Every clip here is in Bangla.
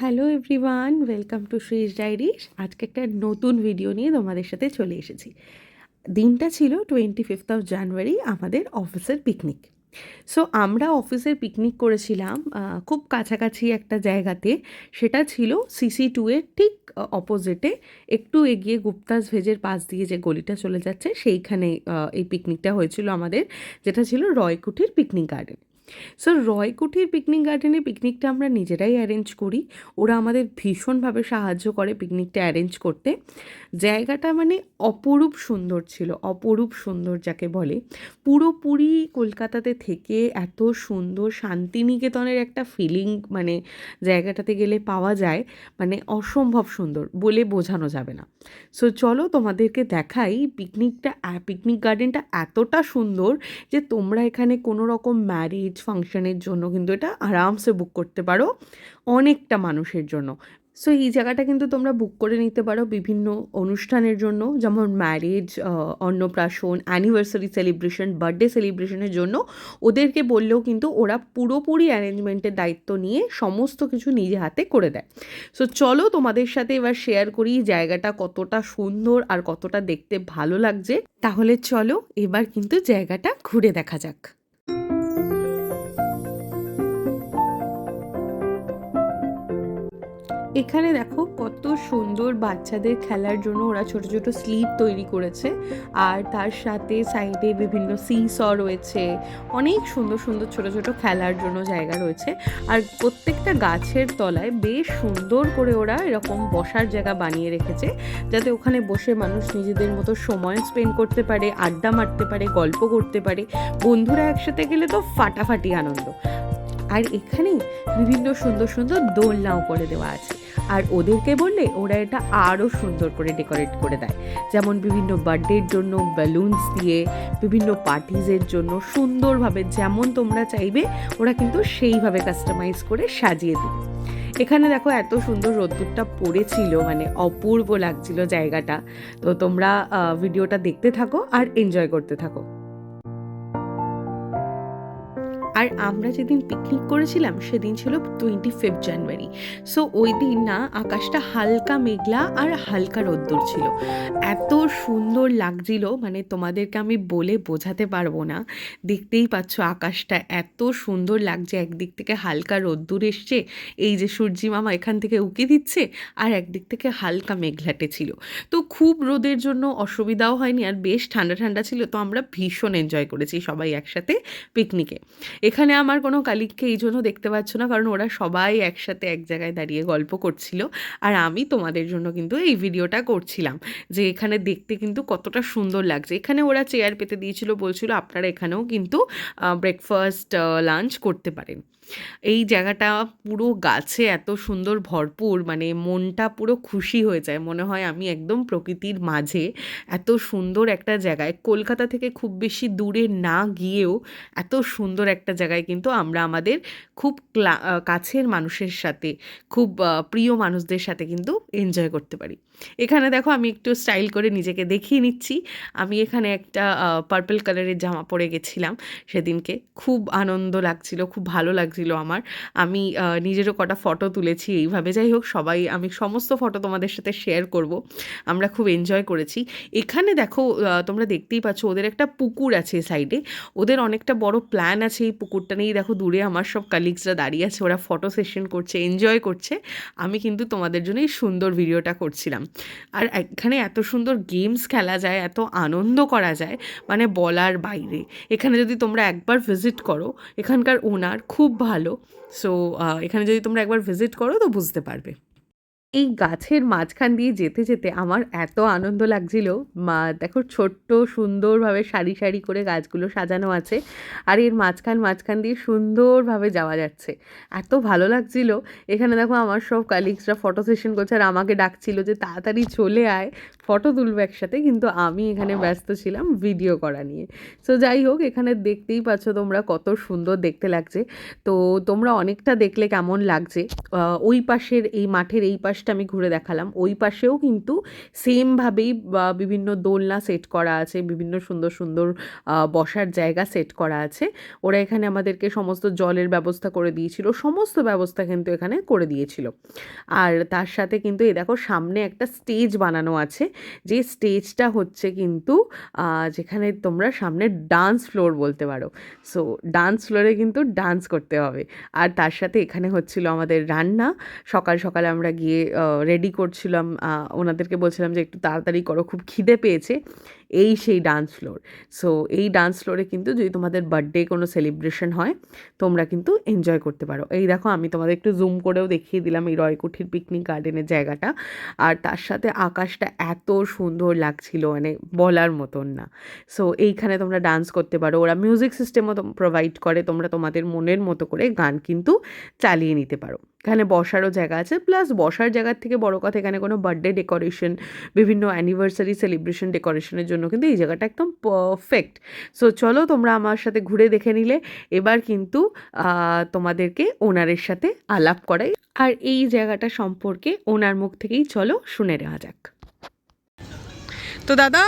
Hello everyone welcome to Sree's diaries আজকে একটা নতুন ভিডিও নিয়ে তোমাদের সাথে চলে এসেছি। দিনটা ছিল টোয়েন্টি ফিফথ অফ জানুয়ারি আমাদের অফিসের পিকনিক সো আমরা অফিসের পিকনিক করেছিলাম খুব কাছাকাছি একটা জায়গাতে। সেটা ছিল সিসি টু এর ঠিক অপোজিটে একটু এগিয়ে গুপ্তাস ভেজের পাশ দিয়ে যে গলিটা চলে যাচ্ছে, সেইখানে এই পিকনিকটা হয়েছিল আমাদের, যেটা ছিল রয়কুঠির পিকনিক গার্ডেন সো রয়কুঠির পিকনিক গার্ডেনে পিকনিকটা আমরা নিজেরাই অ্যারেঞ্জ করি। ওরা আমাদের ভীষণভাবে সাহায্য করে পিকনিকটা অ্যারেঞ্জ করতে। জায়গাটা মানে অপরূপ সুন্দর ছিল, অপরূপ সুন্দর যাকে বলে। পুরোপুরি কলকাতাতে থেকে এত সুন্দর শান্তিনিকেতনের একটা ফিলিং মানে জায়গাটাতে গেলে পাওয়া যায় মানে অসম্ভব সুন্দর বলে বোঝানো যাবে না। সো চলো তোমাদেরকে দেখাই পিকনিকটা পিকনিক গার্ডেনটা এতটা সুন্দর যে তোমরা এখানে কোনো রকম ম্যারেজ ফাংশনের জন্য কিন্তু এটা আরামসে বুক করতে পারো অনেকটা মানুষের জন্য। সো এই জায়গাটা কিন্তু তোমরা বুক করে নিতে পারো বিভিন্ন অনুষ্ঠানের জন্য, যেমন marriage Annaprashan anniversary celebration birthday সেলিব্রেশনের জন্য। ওদেরকে বললেও কিন্তু ওরা পুরোপুরি অ্যারেঞ্জমেন্টের দায়িত্ব নিয়ে সমস্ত কিছু নিজে হাতে করে দেয়। সো চলো তোমাদের সাথে এবার শেয়ার করি জায়গাটা কতটা সুন্দর আর কতটা দেখতে ভালো লাগছে। তাহলে চলো এবার কিন্তু জায়গাটা ঘুরে দেখা যাক। এখানে দেখো কত সুন্দর বাচ্চাদের খেলার জন্য ওরা ছোট ছোট স্লিপ তৈরি করেছে। আর তার সাথে সাইডে বিভিন্ন সিস রয়েছে। অনেক সুন্দর সুন্দর ছোট ছোট খেলার জন্য জায়গা রয়েছে। আর প্রত্যেকটা গাছের তলায় বেশ সুন্দর করে ওরা এরকম বসার জায়গা বানিয়ে রেখেছে। যাতে ওখানে বসে মানুষ নিজেদের মতো সময় স্পেন্ড করতে পারে, আড্ডা মারতে পারে, গল্প করতে পারে। বন্ধুরা একসাথে গেলে তো ফাটাফাটি আনন্দ। আর এখানে বিভিন্ন সুন্দর সুন্দর দোলনাও করে দেওয়া আছে। আর ওদেরকে বললে ওরা এটা আরও সুন্দর করে ডেকোরেট করে দেয়। যেমন বিভিন্ন বার্থডের জন্য বেলুনস দিয়ে, বিভিন্ন পার্টিজের জন্য সুন্দরভাবে যেমন তোমরা চাইবে, ওরা কিন্তু সেইভাবে কাস্টমাইজ করে সাজিয়ে দেবে। এখানে দেখো এত সুন্দর রোদ্দুরটা পড়েছিল মানে অপূর্ব লাগছিল জায়গাটা। তো তোমরা ভিডিওটা দেখতে থাকো আর এনজয় করতে থাকো। আর আমরা যেদিন পিকনিক করেছিলাম, সেদিন ছিল টোয়েন্টি ফিফথ জানুয়ারি সো ওই দিন না, আকাশটা হালকা মেঘলা আর হালকা রোদ্দুর ছিল। এত সুন্দর লাগছিল মানে তোমাদেরকে আমি বলে বোঝাতে পারব না। দেখতেই পাচ্ছ আকাশটা এত সুন্দর লাগছে, একদিক থেকে হালকা রোদ্দুর এসছে, এই যে সূর্যি মামা এখান থেকে উকি দিচ্ছে, আর একদিক থেকে হালকা মেঘলাটে ছিল। তো খুব রোদের জন্য অসুবিধাও হয়নি, আর বেশ ঠান্ডা ঠান্ডা ছিল, তো আমরা ভীষণ এনজয় করেছি সবাই একসাথে পিকনিকে এখানে আমার কোনো কালিককে এই জন্য দেখতে পাচ্ছ না, কারণ ওরা সবাই একসাথে এক জায়গায় দাঁড়িয়ে গল্প করছিল। আর আমি তোমাদের জন্য কিন্তু এই ভিডিওটা করছিলাম, যে এখানে দেখতে কিন্তু কতটা সুন্দর লাগছে। এখানে ওরা চেয়ার পেতে দিয়েছিল, বলছিল আপনারা এখানেও কিন্তু ব্রেকফাস্ট লাঞ্চ করতে পারেন। এই জায়গাটা পুরো গাছে এত সুন্দর ভরপুর মানে মনটা পুরো খুশি হয়ে যায়। মনে হয় আমি একদম প্রকৃতির মাঝে এত সুন্দর একটা জায়গায়, কলকাতা থেকে খুব বেশি দূরে না গিয়েও এত সুন্দর একটা জায়গায় কিন্তু আমরা আমাদের খুব কাছের মানুষের সাথে, খুব প্রিয় মানুষদের সাথে কিন্তু এনজয় করতে পারি। এখানে দেখো আমি একটু স্টাইল করে নিজেকে দেখিয়ে নিচ্ছি। আমি এখানে একটা পার্পল কালারের জামা পরে গেছিলাম সেদিনকে। খুব আনন্দ লাগছিল, খুব ভালো লাগছিল আমার। আমি নিজেরও কটা ফটো তুলেছি এইভাবে। যাই হোক, সবাই, আমি সমস্ত ফটো তোমাদের সাথে শেয়ার করব। আমরা খুব এনজয় করেছি। এখানে দেখো তোমরা দেখতেই পাচ্ছ ওদের একটা পুকুর আছে সাইডে ওদের অনেকটা বড় প্ল্যান আছে এই পুকুরটা নিয়েই। দেখো, দূরে আমার সব কালিগসরা দাঁড়িয়ে আছে, ওরা ফটো সেশন করছে এনজয় করছে। আমি কিন্তু তোমাদের জন্য এই সুন্দর ভিডিওটা করছিলাম। আর এখানে এত সুন্দর গেমস খেলা যায়, এত আনন্দ করা যায় মানে বলার বাইরে। এখানে যদি তোমরা একবার ভিজিট করো, এখানকার ওনার খুব ভালো। সো এখানে যদি তোমরা একবার ভিজিট করো তো বুঝতে পারবে। এই গাছের মাঝখান দিয়ে যেতে যেতে আমার এত আনন্দ লাগছিল। মা, দেখো ছোট্ট সুন্দরভাবে সারি সারি করে গাছগুলো সাজানো আছে আর এর মাঝখান মাঝখান দিয়ে সুন্দরভাবে যাওয়া যাচ্ছে। এত ভালো লাগছিল। এখানে দেখো আমার সব কালিগসরা ফটো সেশন করছে আর আমাকে ডাকছিল যে তাড়াতাড়ি চলে আয়। ফটো তুলবো একসাথে, কিন্তু আমি এখানে ব্যস্ত ছিলাম ভিডিও করা নিয়ে। সো যাই হোক, এখানে দেখতেই পাচ্ছ তোমরা কত সুন্দর দেখতে লাগছে। তো, তোমরা অনেকটা দেখলে কেমন লাগছে। ওই পাশের, এই মাঠের এই পাশটা আমি ঘুরে দেখালাম। ওই পাশেও কিন্তু সেমভাবেই বিভিন্ন দোলনা সেট করা আছে, বিভিন্ন সুন্দর সুন্দর বসার জায়গা সেট করা আছে। ওরা এখানে আমাদেরকে সমস্ত জলের ব্যবস্থা করে দিয়েছিল, সমস্ত ব্যবস্থা কিন্তু এখানে করে দিয়েছিল। আর তার সাথে কিন্তু, এ দেখো, সামনে একটা স্টেজ বানানো আছে। যে স্টেজটা হচ্ছে কিন্তু যেখানে তোমরা সামনে ডান্স ফ্লোর বলতে পারো। সো ডান্স ফ্লোরে কিন্তু ডান্স করতে হবে। আর তার সাথে এখানে হচ্ছিল আমাদের রান্না। সকাল সকাল আমরা গিয়ে রেডি করছিলাম। ওনাদেরকে বলছিলাম যে একটু তাড়াতাড়ি করো, খুব খিদে পেয়েছে। এই সেই ডান্স ফ্লোর সো এই ডান্স ফ্লোরে কিন্তু যদি তোমাদের বার্থডে কোনো সেলিব্রেশন হয়, তোমরা কিন্তু এনজয় করতে পারো। এই দেখো, আমি তোমাদের একটু জুম করেও দেখিয়ে দিলাম এই রয়কুঠির পিকনিক গার্ডেনের জায়গাটা। আর তার সাথে আকাশটা এত সুন্দর লাগছিল মানে বলার মতন না। সো এইখানে তোমরা ডান্স করতে পারো। ওরা মিউজিক সিস্টেমও প্রোভাইড করে, তোমরা তোমাদের মনের মতো করে গান কিন্তু চালিয়ে নিতে পারো। এখানে বসারও জায়গা আছে প্লাস বসার জায়গার থেকে বড় কথা, এখানে কোনো বার্থডে ডেকোরেশন বিভিন্ন অ্যানিভার্সারি সেলিব্রেশন ডেকোরেশনের জন্য কিন্তু এই জায়গাটা একদম পারফেক্ট সো চলো তোমরা আমার সাথে ঘুরে দেখে নিলে। এবার কিন্তু তোমাদেরকে ওনারের সাথে আলাপ করাই। আর এই জায়গাটা সম্পর্কে ওনার মুখ থেকেই চলো শুনে নেওয়া যাক। তো দাদা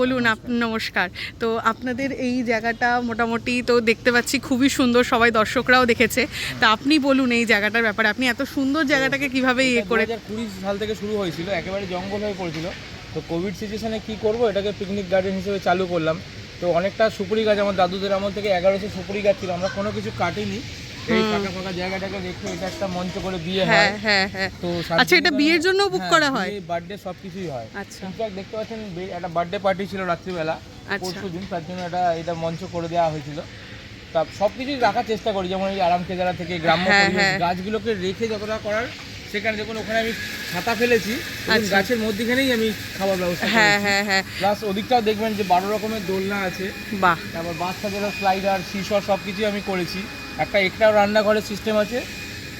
বলুন, আপ, নমস্কার। তো আপনাদের এই জায়গাটা মোটামুটি তো দেখতে পাচ্ছি, খুবই সুন্দর, সবাই দর্শকরাও দেখেছে। তা আপনি বলুন এই জায়গাটার ব্যাপারে, আপনি এত সুন্দর জায়গাটাকে কীভাবে ইয়ে করে কুড়ি সাল থেকে শুরু হয়েছিল, একেবারে জঙ্গল হয়ে পড়েছিল। তো কোভিড সিচুয়েশনে কি করব, এটাকে পিকনিক গার্ডেন হিসেবে চালু করলাম। তো অনেকটা সুপুরি গাছ, আমার দাদুদের আমল থেকে এগারোশো সুপুরি গাছ ছিল, আমরা কোনো কিছু কাটিনি। এই ফাঁকা ফাঁকা জায়গাটাকে রেখে এটা একটা মঞ্চ করে বিয়ে হয় হ্যাঁ। হ্যাঁ হ্যাঁ। তো আচ্ছা, এটা বিয়ের জন্য book করা হয়? বার্থডে সব কিছুই হয়। আচ্ছা। ইনফ্যাক্ট দেখতে পাচ্ছেন একটা বার্থডে পার্টি ছিল রাত্রিবেলা আচ্ছা। পরশু দিন তার জন্য এটা এটা মঞ্চ করে দেওয়া হয়েছিল। তা সব কিছুই রাখার চেষ্টা করি যেমন এই আরাম কেদারা থেকে গ্রাম্য। গাছগুলোকে রেখে যতটা করার সেখানে দেখুন ওখানে আমি ছাতা ফেলেছি। গাছের মধ্যেখানেই আমি খাবার ব্যবস্থা হ্যাঁ হ্যাঁ হ্যাঁ। প্লাস ওদিকটাও দেখবেন যে বারো রকমের দোলনা আছে। বাহ। তারপর বাচ্চাদের স্লাইডার শিশর সব কিছুই আমি করেছি। একটা একটাও রান্নাঘরের সিস্টেম আছে।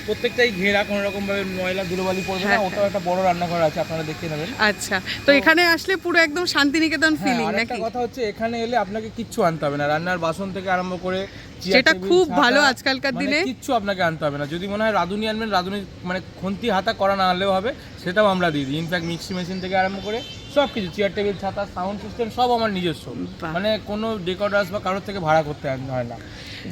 প্রত্যেকটাই ঘেরা কোনো রকম ভাবে ময়লা ধুলোবালি পড়বে না। হ্যাঁ, ওটাও একটা বড় রান্নাঘর আছে আপনারা দেখে নেবেন। আচ্ছা তো এখানে আসলে পুরো একদম শান্তিনিকেতন হ্যাঁ ফিলিং আরেকটা নাকি? কথা হচ্ছে এখানে এলে আপনাকে কিচ্ছু আনতে হবে না। রান্নার বাসন থেকে আরম্ভ করে যেটা খুব ভালো আজকালকার মানে দিনে। কিচ্ছু আপনাকে আনতে হবে না। যদি মনে হয় রাঁধুনি আনবেন রাঁধুনি মানে খুন্তি হাতা করা না আনলেও হবে সেটাও আমরা দিই। দিই ইনফ্যাক্ট মিক্সি মেশিন থেকে আরম্ভ করে সব কিছু চেয়ার টেবিল ছাতা সাউন্ড সিস্টেম সব আমার নিজস্ব। মানে কোনো ডেকোরার্স বা কারোর থেকে ভাড়া করতে আনতে হয় না।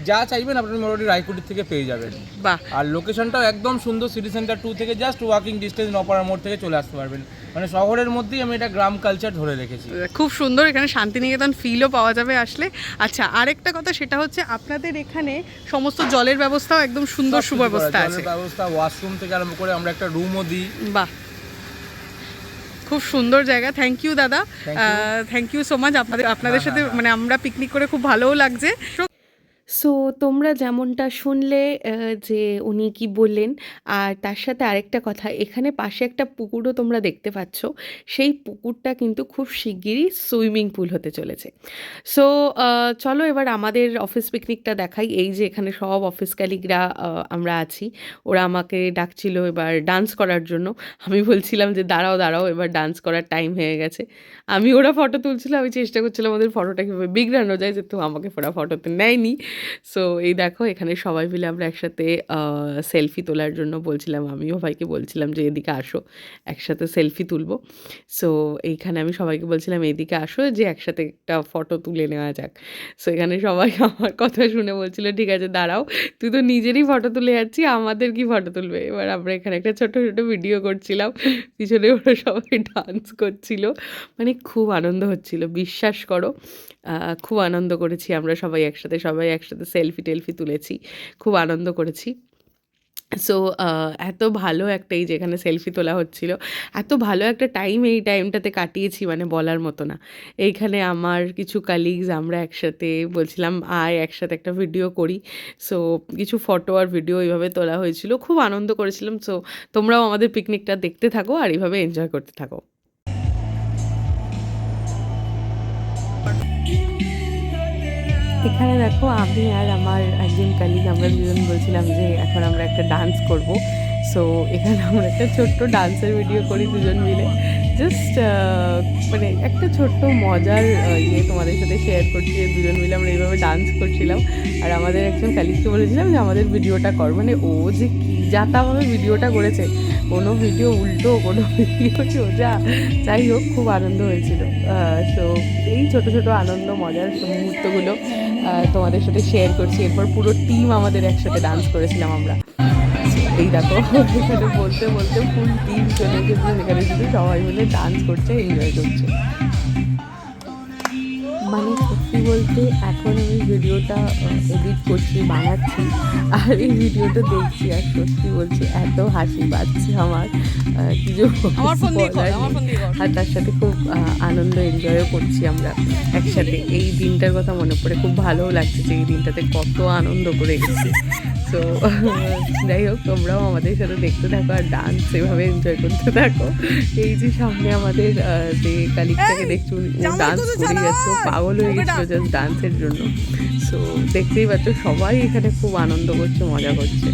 যা চাইবেন আপনি মোটামুটি রায়কুটির থেকে পেয়ে যাবেন। বাহ। আর লোকেশনটাও একদম সুন্দর সিটি সেন্টার টু থেকে জাস্ট ওয়াকিং ডিস্টেন্স নপাড়া মোড় থেকে চলে আসতে পারবেন। মানে শহরের মধ্যেই আমি এটা গ্রাম কালচার ধরে রেখেছি। খুব সুন্দর এখানে শান্তিনিকেতন ফিলও পাওয়া যাবে আসলে। আচ্ছা আরেকটা কথা সেটা হচ্ছে আপনাদের এখানে সমস্ত জলের ব্যবস্থাও একদম সুন্দর সুব্যবস্থা আছে। ব্যবস্থা ওয়াশরুম থেকে আরম্ভ করে আমরা একটা রুমও দিই। বাহ। খুব সুন্দর জায়গা থ্যাংক ইউ দাদা। থ্যাংক ইউ সো মাচ আপনাদের আপনাদের সাথে মানে আমরা পিকনিক করে খুব ভালোও লাগছে। সো তোমরা যেমনটা শুনলে যে উনি কি বললেন, আর তার সাথে আরেকটা কথা, এখানে পাশে একটা পুকুরও তোমরা দেখতে পাচ্ছ, সেই পুকুরটা কিন্তু খুব শিগগিরই সুইমিং পুল হতে চলেছে। সো চলো এবার আমাদের অফিস পিকনিকটা দেখাই, এই যে এখানে সব অফিস কালিগরা আমরা আছি। ওরা আমাকে ডাকছিল এবার ডান্স করার জন্য। আমি বলছিলাম যে, দাঁড়াও দাঁড়াও, এবার ডান্স করার টাইম হয়ে গেছে। আমি ওরা ফটো তুলছিল আমি চেষ্টা করছিলাম ওদের ফটোটা কীভাবে বিগড়ানো যায় যে তো আমাকে ওরা ফটোতে নেয়নি। সো এই দেখো, এখানে সবাই মিলে আমরা একসাথে সেলফি তোলার জন্য বলছিলাম, আমিও ভাইকে বলছিলাম যে এদিকে আসো, একসাথে সেলফি তুলবো। সো এইখানে আমি সবাইকে বলছিলাম, এদিকে আসো, যে একসাথে একটা ফটো তুলে নেওয়া যাক। সো এখানে সবাই আমার কথা শুনে বলছিল, ঠিক আছে, দাঁড়াও, তুই তো নিজেরই ফটো তুলে যাচ্ছি, আমাদের কি ফটো তুলবে? এবার আমরা এখানে একটা ছোটো ছোটো ভিডিও করছিলাম, পিছনে ওরা সবাই ডান্স করছিল। মানে খুব আনন্দ হচ্ছিল, বিশ্বাস করো। খুব আনন্দ করেছি আমরা সবাই একসাথে সবাই একসাথে সেলফি টেলফি তুলেছি, খুব আনন্দ করেছি। সো এত ভালো একটা এই যেখানে সেলফি তোলা হচ্ছিল, এত ভালো একটা টাইম এই টাইমটাতে কাটিয়েছি মানে বলার মতো না। এইখানে আমার কিছু কালিগস আমরা একসাথে বলছিলাম, আয়, একসাথে একটা ভিডিও করি। সো কিছু ফটো আর ভিডিও এইভাবে তোলা হয়েছিল, খুব আনন্দ করেছিলাম। সো তোমরাও আমাদের পিকনিকটা দেখতে থাকো আর এইভাবে এনজয় করতে থাকো। এখানে দেখো আমি আর আমার একজন কালিগ আমরা দুজন বলছিলাম যে এখন আমরা একটা ডান্স করব। সো এখানে আমরা একটা ছোট্ট ডান্সের ভিডিও করি দুজন মিলে। জাস্ট মানে একটা ছোট্ট মজার ইয়ে তোমাদের সাথে শেয়ার করছি যে দুজন মিলে আমরা এইভাবে ডান্স করছিলাম। আর আমাদের একজন কালিগকে বলেছিলাম যে আমাদের ভিডিওটা কর। মানে ও যে কী যাতাভাবে ভিডিওটা করেছে। কোনো ভিডিও উল্টো, কোনো ভিডিও সোজা। যাই হোক, খুব আনন্দ হয়েছিল। তো এই ছোট ছোট আনন্দ, মজার মুহূর্তগুলো তোমাদের সাথে শেয়ার করছি। এরপর পুরো টিম আমাদের একসাথে ডান্স করেছিলাম আমরা। এই দেখো, এখানে বলতে বলতে ফুল টিম চলে এসেছে। সেখানে শুধু সবাই মিলে ডান্স করছে এনজয় করছে। মানে সত্যি বলতে এখন আমি ভিডিওটা এডিট করছি বানাচ্ছি আর এই ভিডিওটা দেখছি আর সত্যি বলছি এত হাসি পাচ্ছে আমার। কিছু আর তার সাথে খুব আনন্দ এনজয়ও করছি আমরা একসাথে। এই দিনটার কথা মনে পড়ে খুব ভালোও লাগছে যে এই দিনটাতে কত আনন্দ করে গেছি তো যাই হোক তোমরাও আমাদের সাথে দেখতে থাকো আর ডান্স এভাবে এনজয় করতে থাকো। এই যে সামনে আমাদের যে কালিকটাকে দেখছ ও ডান্স করে যাচ্ছে পাগল হয়ে গেছিল। জাস্ট ডান্সের জন্য। সো দেখতেই পাচ্ছ সবাই এখানে খুব আনন্দ করছে মজা করছে।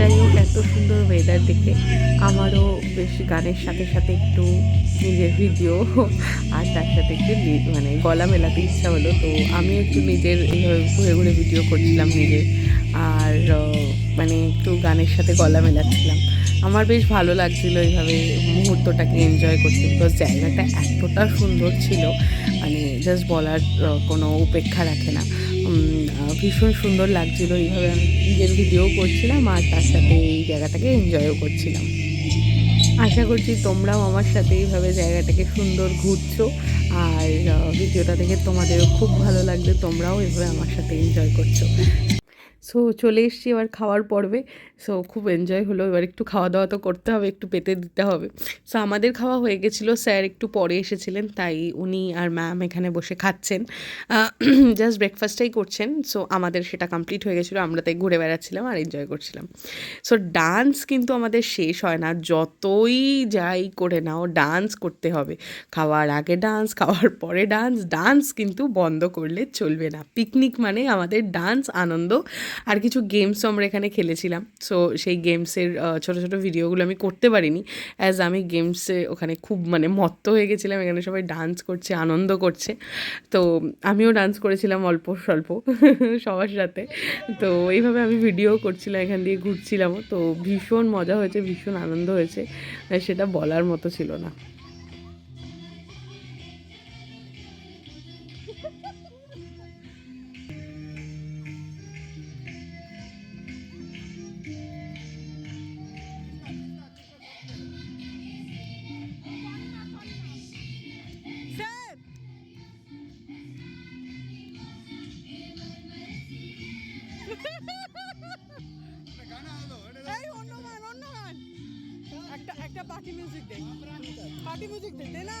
যাই হোক, এত সুন্দর ওয়েদার দেখে আমারও বেশ গানের সাথে সাথে একটু নিজের ভিডিও আর তার সাথে একটু মানে গলা মেলাতে ইচ্ছা হলো। তো আমি একটু নিজের এইভাবে ঘুরে ঘুরে ভিডিও করছিলাম নিজের আর মানে একটু গানের সাথে গলা মেলাচ্ছিলাম। আমার বেশ ভালো লাগছিল এইভাবে মুহূর্তটাকে এনজয় করতে বিকজ জায়গাটা এতটা সুন্দর ছিল। মানে জাস্ট বলার কোনো উপেক্ষা রাখে না। ভীষণ সুন্দর লাগছিল এইভাবে আমি নিজের ভিডিও করছিলাম আর তার সাথে এই জায়গাটাকে এনজয়ও করছিলাম। আশা করছি তোমরাও আমার সাথে এইভাবে জায়গাটাকে সুন্দর ঘুরছো আর ভিডিওটা দেখে তোমাদেরও খুব ভালো লাগবে, তোমরাও এভাবে আমার সাথে এনজয় করছ। সো চলে এসছি এবার খাওয়ার পর্বে। সো খুব এনজয় হলো। এবার একটু খাওয়া দাওয়া তো করতে হবে, একটু পেতে দিতে হবে। সো আমাদের খাওয়া হয়ে গেছিল। স্যার একটু পরে এসেছিলেন, তাই উনি আর ম্যাম এখানে বসে খাচ্ছেন। জাস্ট ব্রেকফাস্টটাই করছেন। সো আমাদের সেটা কমপ্লিট হয়ে গেছিল। আমরা তাই ঘুরে বেড়াচ্ছিলাম আর এনজয় করছিলাম। সো ডান্স কিন্তু আমাদের শেষ হয় না। যতই যাই করে নাও ডান্স করতে হবে। খাওয়ার আগে ডান্স খাওয়ার পরে ডান্স ডান্স কিন্তু বন্ধ করলে চলবে না। পিকনিক মানে আমাদের ডান্স আনন্দ আর কিছু গেমসও আমরা এখানে খেলেছিলাম। সো সেই গেমসের ছোট ছোট ভিডিওগুলো আমি করতে পারিনি অ্যাজ আমি গেমসে ওখানে খুব মানে মত্ত হয়ে গেছিলাম, এখানে সবাই ডান্স করছে, আনন্দ করছে। তো আমিও ডান্স করেছিলাম অল্প স্বল্প সবার সাথে। তো এইভাবে আমি ভিডিও করছিলাম এখান দিয়ে ঘুরছিলাম তো ভীষণ মজা হয়েছে, ভীষণ আনন্দ হয়েছে সেটা বলার মতো ছিল না। একটা একটা পার্টি মিউজিক দে পার্টি মিউজিক দে দে না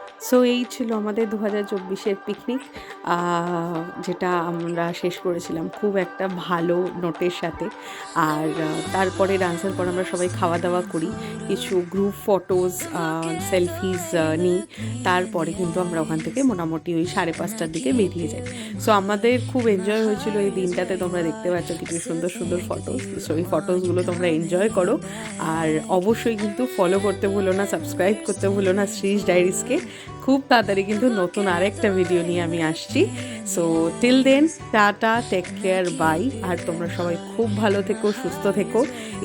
সো এই ছিল আমাদের দু হাজার চব্বিশের পিকনিক যেটা আমরা শেষ করেছিলাম খুব একটা ভালো নোটের সাথে। আর তারপরে ডান্সের পর আমরা সবাই খাওয়া দাওয়া করি, কিছু গ্রুপ ফটোজ সেলফিজ নিই। তারপরে কিন্তু আমরা ওখান থেকে মোটামুটি ওই সাড়ে পাঁচটার দিকে বেরিয়ে যাই। সো আমাদের খুব এনজয় হয়েছিল এই দিনটাতে, তোমরা দেখতে পাচ্ছ কিছু সুন্দর সুন্দর ফটোস সো এই ফটোসগুলো তোমরা এনজয় করো। আর অবশ্যই কিন্তু ফলো করতে ভুলো না সাবস্ক্রাইব করতে ভুলো না শ্রীশ ডায়েরিসকে খুব তাড়াতাড়ি কিন্তু নতুন আরেকটা ভিডিও নিয়ে আমি আসছি। So till then tata take care bye আর তোমরা সবাই খুব ভালো থেকো, সুস্থ থেকো।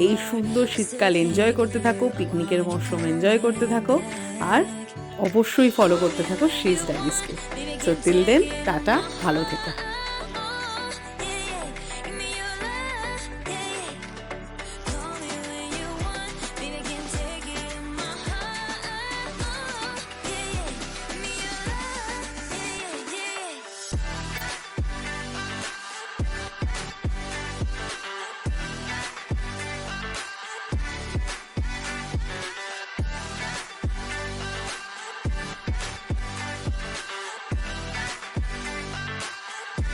এই সুন্দর শীতকাল এনজয় করতে থাকো পিকনিকের মরশুম এনজয় করতে থাকো। আর অবশ্যই ফলো করতে থাকো শ্রীশ ডায়েরিসকে সো টিল দেন টাটা, ভালো থেকো।